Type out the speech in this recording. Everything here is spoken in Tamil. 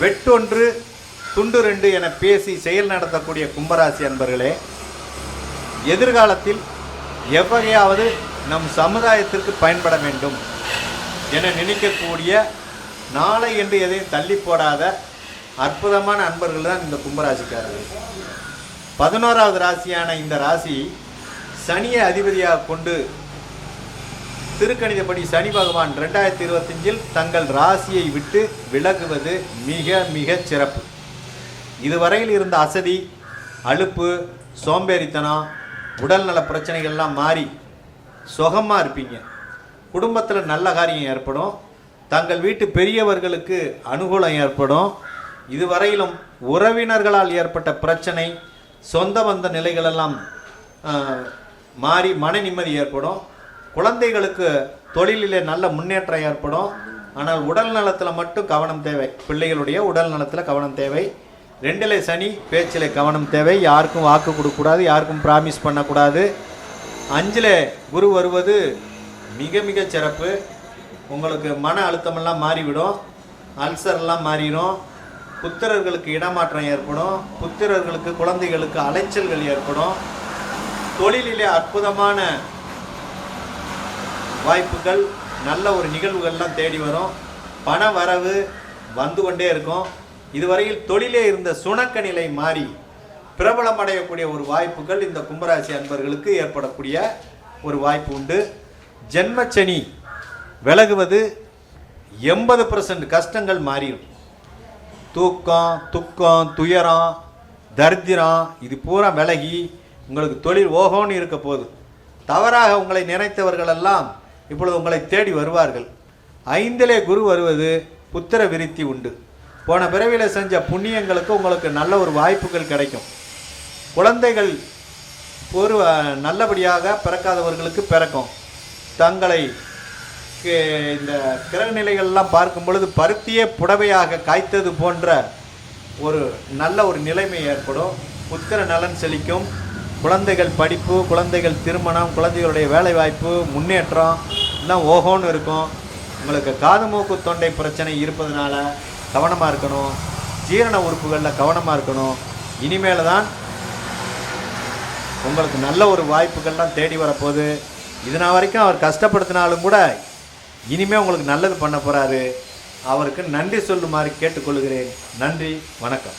வெட்டொன்று துண்டு ரெண்டு என பேசி செயல் நடத்தக்கூடிய கும்பராசி அன்பர்களே எதிர்காலத்தில் எவ்வகையாவது நம் சமுதாயத்திற்கு பயன்பட வேண்டும் என நினைக்கக்கூடிய நாளை என்று எதையும் தள்ளி போடாத அற்புதமான அன்பர்கள் தான் இந்த கும்பராசிக்காரர்கள். பதினோராவது ராசியான இந்த ராசி சனியை அதிபதியாக கொண்டு திருக்கணிதப்படி சனி பகவான் ரெண்டாயிரத்தி இருபத்தஞ்சில் தங்கள் ராசியை விட்டு விலகுவது மிக மிக சிறப்பு. இதுவரையில் இருந்த அசதி அலுப்பு சோம்பேறித்தனம் உடல்நல பிரச்சனைகள்லாம் மாறி சுகமாக இருப்பீங்க. குடும்பத்தில் நல்ல காரியம் ஏற்படும். தங்கள் வீட்டு பெரியவர்களுக்கு அனுகூலம் ஏற்படும். இதுவரையிலும் உறவினர்களால் ஏற்பட்ட பிரச்சனை சொந்த பந்த நிலைகளெல்லாம் மாறி மன நிம்மதி ஏற்படும். குழந்தைகளுக்கு தொழிலிலே நல்ல முன்னேற்றம் ஏற்படும். ஆனால் உடல் நலத்தில் மட்டும் கவனம் தேவை. பிள்ளைகளுடைய உடல் நலத்தில் கவனம் தேவை. ரெண்டிலே சனி பேச்சில் கவனம் தேவை. யாருக்கும் வாக்கு கொடுக்கக்கூடாது யாருக்கும் ப்ராமிஸ் பண்ணக்கூடாது. அஞ்சில் குரு வருவது மிக மிக சிறப்பு. உங்களுக்கு மன அழுத்தமெல்லாம் மாறிவிடும். அல்சர்லாம் மாறிடும். புத்திரர்களுக்கு இடமாற்றம் ஏற்படும். புத்திரர்களுக்கு குழந்தைகளுக்கு அலைச்சல்கள் ஏற்படும். தொழிலிலே அற்புதமான வாய்ப்புகள் நல்ல ஒரு நிகழ்வுகள்லாம் தேடி வரும். பண வரவு வந்து கொண்டே இருக்கும். இதுவரையில் தொழிலே இருந்த சுணக்க நிலை மாறி பிரபலமடையக்கூடிய ஒரு வாய்ப்புகள் இந்த கும்பராசி அன்பர்களுக்கு ஏற்படக்கூடிய ஒரு வாய்ப்பு உண்டு. ஜென்மச்சனி விலகுவது எண்பது கஷ்டங்கள் மாறிடும். தூக்கம் துக்கம் துயரம் தரித்திரம் இது பூரா விலகி உங்களுக்கு தொழில் ஓகோன்னு இருக்க போகுது. தவறாக உங்களை நினைத்தவர்களெல்லாம் இப்பொழுது உங்களை தேடி வருவார்கள். ஐந்திலே குரு வருவது புத்திர விருத்தி உண்டு. போன பிறவியில் செஞ்ச புண்ணியங்களுக்கு உங்களுக்கு நல்ல ஒரு வாய்ப்புகள் கிடைக்கும். குழந்தைகள் ஒரு நல்லபடியாக பிறக்காதவர்களுக்கு பிறக்கும். தங்களை கே- இந்த கிரகநிலைகள்லாம் பார்க்கும் பொழுது பருத்தியே புடவையாக காய்த்தது போன்ற ஒரு நல்ல ஒரு நிலைமை ஏற்படும். புத்திர நலன் செழிக்கும். குழந்தைகள் படிப்பு குழந்தைகள் திருமணம் குழந்தைகளுடைய வேலைவாய்ப்பு முன்னேற்றம் எல்லாம் ஓஹோன்னு இருக்கும். உங்களுக்கு காது மூக்கு தொண்டை பிரச்சனை இருப்பதனால கவனமாக இருக்கணும். ஜீரண உறுப்புகளில் கவனமாக இருக்கணும். இனிமேல் தான் உங்களுக்கு நல்ல ஒரு வாய்ப்புகள்லாம் தேடி வரப்போகுது. இது வரைக்கும் அவர் கஷ்டப்படுத்தினாலும் கூட இனிமேல் உங்களுக்கு நல்லது பண்ண போகிறாரு அவருக்கு நன்றி சொல்லுமாறு கேட்டுக்கொள்கிறேன். நன்றி வணக்கம்.